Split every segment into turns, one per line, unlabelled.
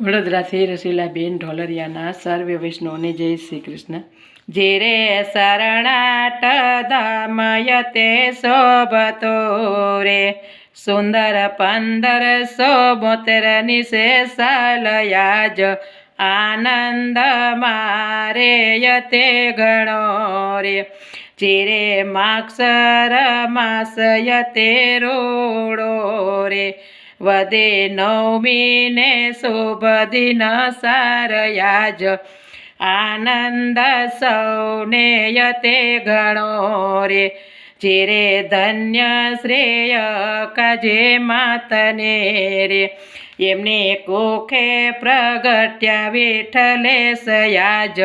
વડોદરાથી રસીલાબેન ઢોલરિયાના સર્વે વૈષ્ણવને જય શ્રી કૃષ્ણ. જે રે શરણાટ ધામય તે શોભતો રે. સુંદર પંદર સો બોતેર નિશેષાલયાજ આનંદ મારે યતે ગણો રે. ચિરે માક્ષર માસયતે રોડો રે. વદે નવમીને શુભ દિન સારયાજ. આનંદ સૌને યતે ગણો રે. ચિરે ધન્ય શ્રેય કાજે માતને રે. એમને કોખે પ્રગટ્યા વિઠલે સયાજ.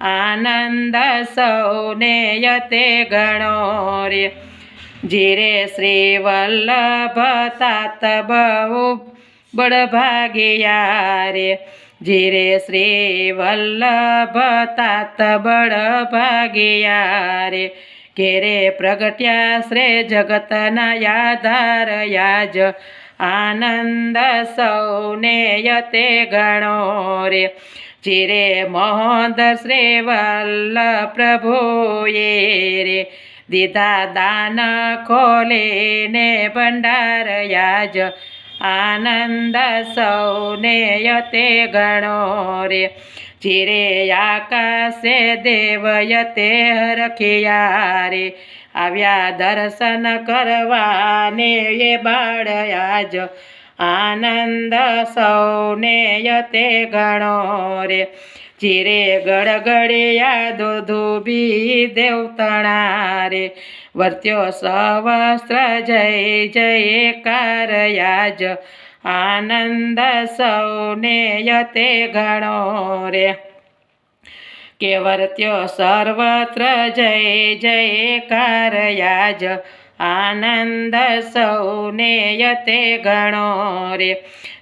આનંદ સૌને યતે ગણો રે. જીરે શ્રી વલ્લભ તાત બહુ બળભાગિયા રે જીરે શ્રી વલ્લભ તાત બળ રે ઘેરે પ્રગટ્યા શ્રી જગતના યાધાર યાજ, આનંદ સૌને યતે ગણો રે. જીરે મોહંદ શ્રી વલ્લભ પ્રભુએ રે. દીધા દાન ખોલીને ને ભંડાર આનંદ સૌને યતે ગણો રે ચિરે આકાશે દેવ યતે રખિયા રે આવ્યા દર્શન કરવાને એ બાળ આજ આનંદ સૌને યતે ગણો રે. ચિરે ગડગડિયા દોધુબી દેવતણા રે. વર્ત્યો સવસ્ત્ર જય જયકાર યાજ. આનંદ સૌને યતે ગણો રે. કે વર્ત્યો સર્વત્ર જય જયકાર યાજ. આનંદ સૌને યતે ગણો રે.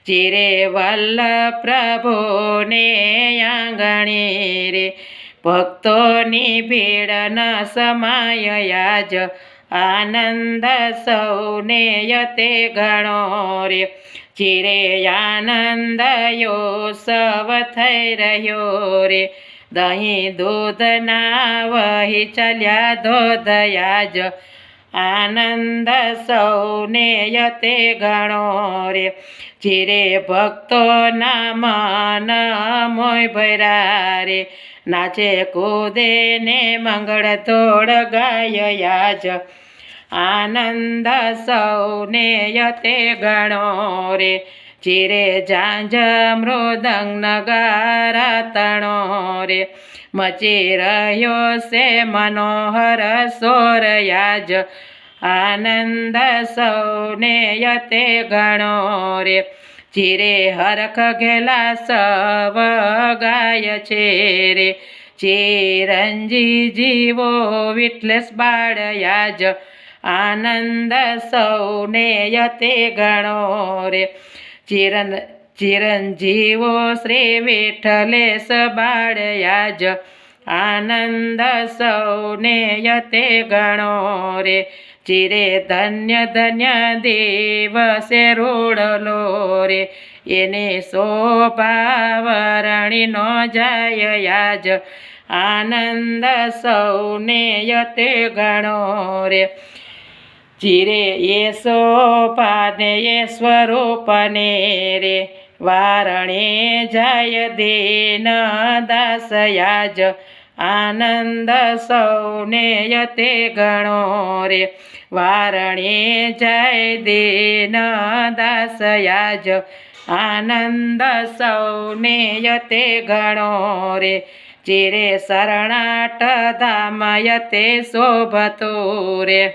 ચિરે વલ્લ પ્રભુને આંગણી રે. ભક્તોની ભીડ ન સમાય યાજ આનંદ સૌને યતે ગણો રે. ચિરે આનંદ યોસવ થઈ રહ્યો રે. દહીં દૂધના વહી ચાલ્યા ધોધયાજ. આનંદ સૌને યતે ગણો રે. ચિરે ભક્તોના મન મોય ભર્યા રે. નાચે કૂદે ને મંગળ તોડ ગાય યાજ. આનંદ સૌને યતે ગણો રે. ચિરે જાંજ મૃદંગ નગારા તણો રે. મચી રહ્યો છે મનોહર સોરયાજ. આનંદ સૌને યતે ગણો રે. ચીરે હરખ ઘેલા સવ ગાય છે રે. ચિરંજી જીવો વિટલેસ બાળયાજ. આનંદ સૌને યતે ગણો રે. ચિરન ચિરંજીવો શ્રી વિઠ્ઠલેશ બાળ યાજ આનંદ સૌને યતે ગણો રે. ચિરે ધન્ય ધન્ય દેવસે રોડલો રે. એને શોભાવરણીનો જાય યાજ, આનંદ સૌને યતે ગણો રે. ચિરે એ શોભાને એ સ્વરૂપને રે. વારણે જાય દેન દાસયાજ, આનંદ સૌને યતે ગણો રે. વારણે જાય દેન દાસયાજ, આનંદ સૌને યતે ગણો રે. ચિરે શરણાટ ધામ યતે શોભતો રે.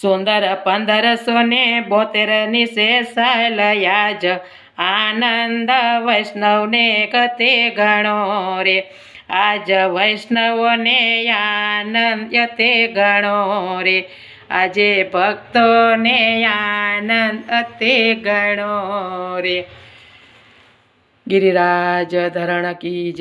સુંદર પંદરસો ને બોતેર નિશેષાલયાજ આનંદ વૈષ્ણવને કતે ગણો રે. આજ વૈષ્ણવને આનંદ યતે ગણો રે. આજે ભક્તોને આનંદ અતે ગણો રે. ગિરિરાજ ધરણ કી